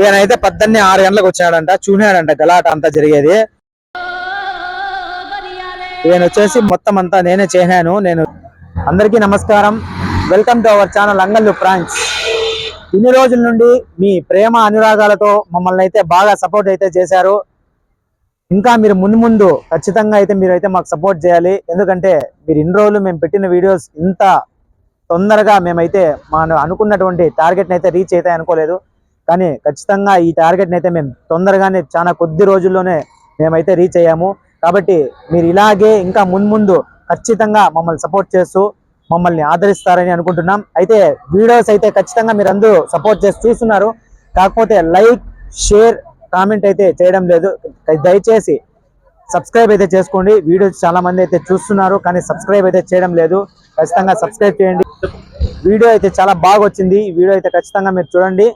ఈయనైతే పద్దెనిమిది ఆరు గంటలకు వచ్చాడంట చూనాడంట గలాట అంతా జరిగేది. ఈయన వచ్చేసి మొత్తం అంతా నేనే చేశాను. నేను అందరికీ నమస్కారం. వెల్కమ్ టు అవర్ ఛానల్ అంగల్లు ప్రాంక్స్ ఇన్ని రోజుల నుండి మీ ప్రేమ అనురాగాలతో మమ్మల్ని అయితే బాగా సపోర్ట్ అయితే చేశారు. ఇంకా మీరు ముందు ముందు ఖచ్చితంగా అయితే మీరు అయితే మాకు సపోర్ట్ చేయాలి. ఎందుకంటే మీరు ఇన్ని రోజులు మేము పెట్టిన వీడియోస్ ఇంత తొందరగా మేమైతే మా అనుకున్నటువంటి టార్గెట్ని అయితే రీచ్ అయితే అనుకోలేదు కానీ ఖచ్చితంగా ఈ టార్గెట్ని అయితే మేము తొందరగానే చాలా కొద్ది రోజుల్లోనే మేమైతే రీచ్ అయ్యాము. కాబట్టి మీరు ఇలాగే ఇంకా మున్ముందు ఖచ్చితంగా మమ్మల్ని సపోర్ట్ చేస్తూ మమ్మల్ని ఆదరిస్తారని అనుకుంటున్నాం. అయితే వీడియోస్ అయితే ఖచ్చితంగా మీరు అందరూ సపోర్ట్ చేసి చూస్తున్నారు. కాకపోతే లైక్ షేర్ కామెంట్ అయితే చేయడం లేదు. దయచేసి సబ్స్క్రైబ్ అయితే చేసుకోండి. వీడియోస్ చాలా మంది అయితే చూస్తున్నారు కానీ సబ్స్క్రైబ్ అయితే చేయడం లేదు. ఖచ్చితంగా సబ్స్క్రైబ్ చేయండి. వీడియో అయితే చాలా బాగా వచ్చింది. ఈ వీడియో అయితే ఖచ్చితంగా మీరు చూడండి.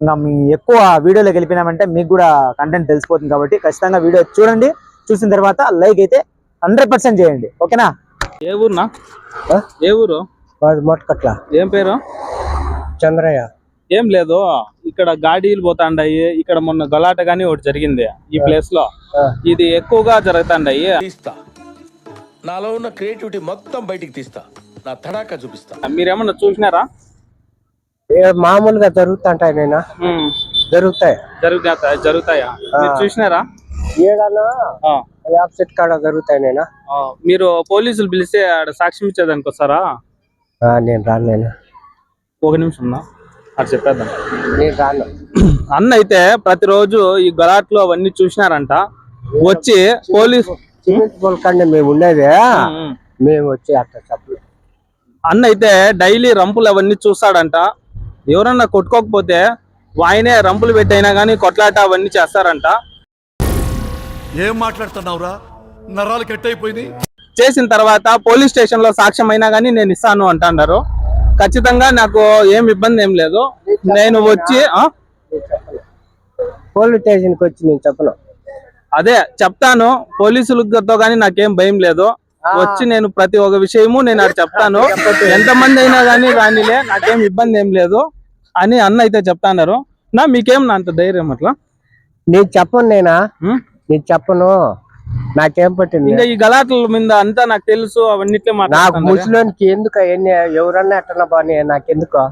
ఇంకా మీ ఎక్కువ వీడియోలోకి వెళ్ళిపోయినామంటే మీకు కూడా కంటెంట్ తెలిసిపోతుంది కాబట్టి ఖచ్చితంగా వీడియో చూడండి. చూసిన తర్వాత లైక్ అయితే హండ్రెడ్ పర్సెంట్ చేయండి. ఓకేనా ఏ ఊరునా? ఏ ఊరు? మొట్టకట్ల ఏం పేరు? చంద్రయ్య. ఏం లేదు ఇక్కడ గాడీలు పోతాండాయి ఇక్కడ మొన్న గలాట గానీ ఒకటి జరిగింది ఈ ప్లేస్లో. ఇది ఎక్కువగా జరుగుతాండాయి. తీస్తా. నాలో ఉన్న క్రియేటివిటీ మొత్తం బయటికి తీస్తా. నా తడాక చూపిస్తా. మీరేమన్నా చూసినారా? మామూలుగా జరుగుతుంటాయి నేను? ఉమ్, జరుగుతాయి. జరుగుతా జరుగుతాయా? మీరు చూసినారా? ఆ, యాప్సెట్ కాడ జరుగుతాయి నేను? మీరు పోలీసులు పిలిస్తే ఆడ సాక్ష్యం ఇచ్చేదానికి వస్తారా? నేను రాను నేను? ఒక నిమిషం అది చెప్పేద్దాం. నేను రాను. అన్న అయితే ప్రతిరోజు ఈ గలాట్లు అవన్నీ చూసినారంట. వచ్చి పోలీస్ సిమెంట్ పూల కంటే మేము ఉండేది. మేము వచ్చి అట్లా చెప్పలేదు అన్న అయితే డైలీ రంపులు అవన్నీ చూస్తాడంట. ఎవరన్నా కొట్టుకోకపోతే ఆయనే రంపులు పెట్టైనా కానీ కొట్లాట అవన్నీ చేస్తారంట. ఏం మాట్లాడుతున్నావురా? నరాలు కట్ అయిపోయినాయి చేసిన తర్వాత పోలీస్ స్టేషన్లో సాక్ష్యం అయినా కానీ నేను ఇస్తాను అంటున్నారు ఖచ్చితంగా నాకు ఏం ఇబ్బంది ఏం లేదు. నేను వచ్చి? పోలీస్ స్టేషన్కి వచ్చి నేను చెప్పను. అదే చెప్తాను. పోలీసులతో కానీ నాకేం భయం లేదు. వచ్చి నేను ప్రతి ఒక్క విషయము నేను అది చెప్తాను. ఎంతమంది అయినా కానీ రానిలే నాకేం ఇబ్బంది ఏం లేదు. అని అన్న అయితే చెప్తాన్నారు నా మీకేం నా అంత ధైర్యం అట్లా? నేను చెప్పను నేనా? నేను చెప్పను. నాకేం పట్టింది? ఇంకా ఈ గలాట్ల మీద అంతా నాకు తెలుసు అవన్నిట్లే నాకు ముసలోనికి ఎందుకు అవన్నీ? ఎవరన్నా ఎట్టనా బాని నాకెందుకు?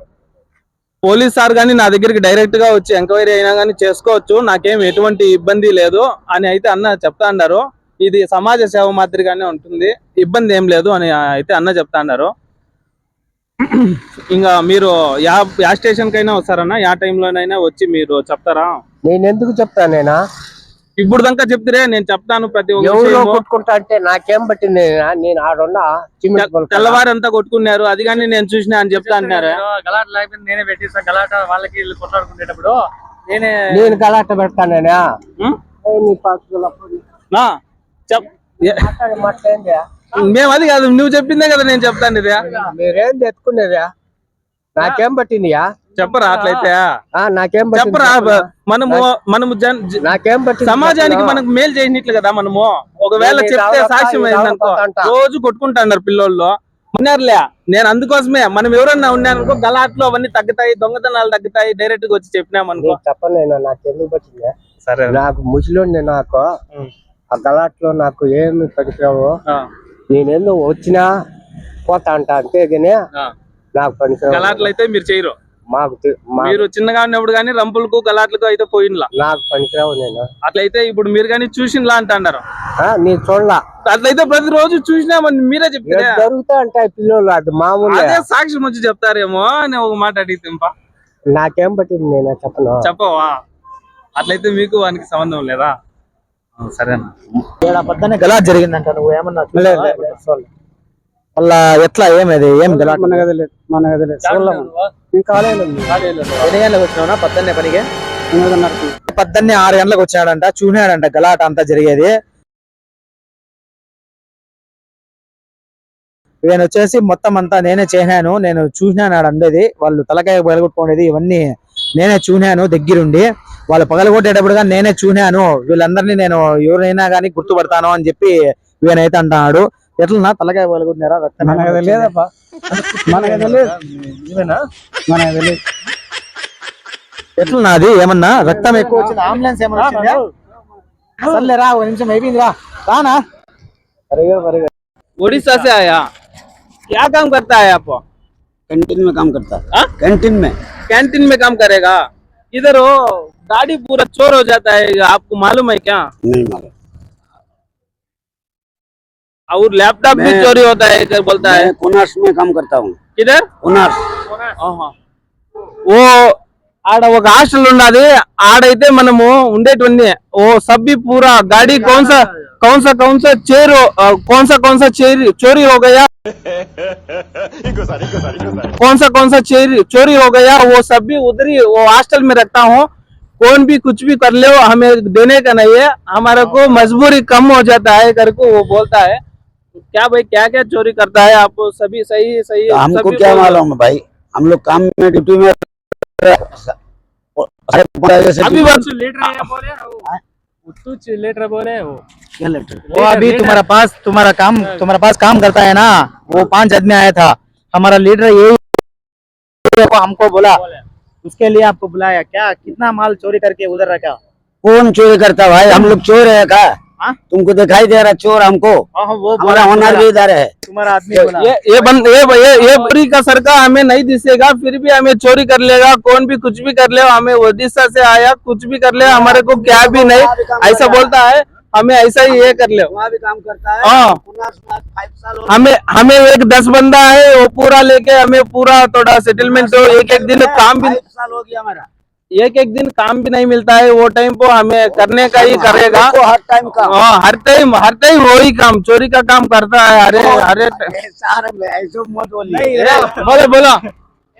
పోలీస్ సార్ గానీ నా దగ్గరికి డైరెక్ట్గా వచ్చి ఎంక్వైరీ అయినా కానీ చేసుకోవచ్చు నాకేం ఎటువంటి ఇబ్బంది లేదు అని అయితే అన్న చెప్తా అన్నారు. ఇది సమాజ సేవ మాదిరిగానే ఉంటుంది ఇబ్బంది ఏం లేదు అని అయితే అన్న చెప్తా అన్నారు. ఇంకా మీరు యా యా స్టేషన్ కైనా వస్తారన్నా? యా టైంలోనైనా వచ్చి మీరు చెప్తారా? నేను ఎందుకు చెప్తాను నేనా? ఇప్పుడు దాకా చెప్తారే నేను చెప్తాను ప్రతి ఒక్క ఎవరో. కొట్టుకుంటా అంటే నాకేం పట్టింది నేనా? నేను ఆడున్నా. తెల్లవారు అంతా కొట్టుకున్నారు. అది కానీ నేను చూసినా అని చెప్తా అంటున్నారు గలాట లేకపోతే నేనే పెట్టిస్తా. గలాట వాళ్ళకి వీళ్ళు కొట్లాడుకునేటప్పుడు నేనే నేను గలాట పెడతానేనా చెప్ ఏ- మాట్లాడే మాట్లాడింది మేము అది కాదు నువ్వు చెప్పిందే కదా నేను చెప్తాను ఇదే మీరేం తెచ్చుకునేదా నాకేం పట్టిందియా? చెప్పరా అట్లయితే. ఆ, నాకేం చెప్పరా? మనము మనము నాకేం పట్టింది సమాజానికి? మనకు మేలు చేయనట్లు కదా మనము. ఒకవేళ చెప్తే సాక్ష్యం అయిందనుకో. రోజు కొట్టుకుంటాన్నారు పిల్లోళ్ళు. ఉన్నారులే. నేను అందుకోసమే మనం ఎవరన్నా ఉన్నారనుకో గలాట్లు అవన్నీ తగ్గుతాయి దొంగతనాలు తగ్గుతాయి డైరెక్ట్గా వచ్చి చెప్పినామనుకో చెప్పలేను నాకెందుకు పట్టింది? సరే. నాకు ముసలోండి నాకు. ఆ గలాట్లో నాకు ఏమి ఆ, నేనేందో వచ్చినా పోతా అంట అంతే కానీ. నాకు పనికిరావు గలాట్లు అయితే మీరు చేయరు. మాకు మీరు చిన్నగా ఉన్నప్పుడు కానీ రంపులకు గలాట్లకు అయితే పోయినలా. నాకు పనికిరావు నేను. అట్లయితే ఇప్పుడు మీరు కానీ చూసినలా అంటున్నారు ఆ, నేను చూడలా. అట్లయితే ప్రతిరోజు చూసినామని మీరే ఏం చెప్తారే? జరుగుతా ఉంటాయి పిల్లలు అది మామూలు. అదే సాక్ష్యం వచ్చి చెప్తారేమో అని ఒక మాట అడిగితే. నాకేం పట్టింది నేను చెప్పను. చెప్పవా? అట్లయితే మీకు వానికి సంబంధం లేదా? సరేనా. గలాట్ జరిగిందంట నువ్వు ఏమన్నా మళ్ళా ఎట్లా ఏమది ఏం గలాట్? మన గదిలేదు మన ఎన్ని గంటలకు వచ్చినావునా? పొద్దున్నే పనికి. పొద్దున్నే ఆరు గంటలకు వచ్చాడంట చూసినాడంట గలాట అంతా జరిగేది. ఈయన వచ్చేసి మొత్తం అంతా నేనే చేశాను నేను చూసినాను ఆడ అండేది వాళ్ళు తలకాయ పగలగొట్టుకునేది ఇవన్నీ నేనే చూశాను దగ్గరుండి. వాళ్ళు పగలగొట్టేటప్పుడు కానీ నేనే చూశాను వీళ్ళందరినీ నేను ఎవరైనా కానీ గుర్తుపడతాను అని చెప్పి ఈయనైతే అంటున్నాడు ఎట్లన్నా తలకాయ పగలగొట్టినారా రక్తం మన గది లేదప్పా మన గది లేదు మన గది లేదు ఎట్లున్నది ఏమన్నా రక్తం ఎక్కువ వచ్చింది అంబులెన్స్ ఏమన్నా వచ్చిందా సర్లే రా ఒక నిమిషం అయిపోయింది రా రానా పరిగె పరిగె उड़ीसा से आया क्या काम करता है आप कैंटीन में काम करता है हाँ? कैंटीन में कैंटीन में काम करेगा इधर वो गाड़ी पूरा चोर हो जाता है आपको मालूम है क्या नहीं मालूम और लैपटॉप भी मैं- चोरी होता है इधर बोलता है मैं कोनार्स में काम करता हूँ किधर कोनार्स ఆహా. ఓ ఆడ ఒక హాస్టల్ ఉన్నది ఆడైతే మనము ఉండేటువంటి ఓ సబ్బి పూరా గాడి కౌన్ సా कौन सा कौन सा चेर अ, कौन सा कौन सा चेरी चोरी हो गया कौन सा कौन सा चेरी चोरी हो गया वो सब भी उधर ही वो हॉस्टल में रखता हूँ कौन भी कुछ भी कर ले हमें देने का नहीं है। हमारे को मजबूरी कम हो जाता है घर को वो बोलता है। क्या भाई क्या क्या चोरी करता है आप? सभी सही सही तो हमको सभी क्या मालूम है। भाई? हम लोग काम में ड्यूटी में अभी लीटर है। बोले वो बोले वो क्या लेटर वो अभी तुम्हारा पास तुम्हारा काम तुम्हारा पास काम करता है ना? वो पाँच आदमी आया था। हमारा लीडर यही हमको बोला। उसके लिए आपको बुलाया क्या? कितना माल चोरी करके उधर रखा? कौन चोरी करता है भाई? हम लोग चोर है का हाँ? तुमको दिखाई दे रहा है चोर हमको। हाँ, वो हमारा होनर भी इधर है। तुम्हारा आदमी ये ये बंद ये ये ये पूरी का सरकार हमें नहीं दिसेगा फिर भी हमें चोरी कर लेगा। कौन भी कुछ भी कर ले हमें ओडिशा से आया कुछ भी कर ले हमारे को क्या भी नहीं। ऐसा बोलता है हमें ऐसा ही ये कर ले। वहाँ भी काम करता है। हाँ। हमें हमें एक दस बंदा है वो पूरा लेके हमें पूरा थोड़ा सेटलमेंट हो एक एक दिन काम भी साल हो गया हमारा। एक एक दिन काम भी नहीं मिलता है वो टाइम को हमें करने का ही करेगा। हमको हर टाइम का। हाँ हर टाइम हर टाइम वही काम चोरी का काम करता है अरे अरे। ऐसे मत बोलो बोलो।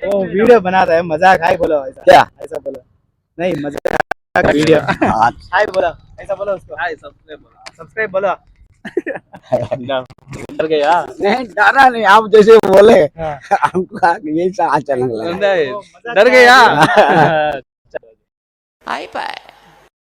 वो वीडियो बनाता है मज़ाक है बोलो ऐसा। क्या? ऐसा बोलो। नहीं मज़ाक। वीडियो हाँ, बोलो। ऐसा बोलो उसको। हाय सब्सक्राइब बोलो। सब्सक्राइब बोलो। डर गया। नहीं डरा नहीं आप जैसे बोले हमको यही सा अचानक लगा। डर गया। iPad.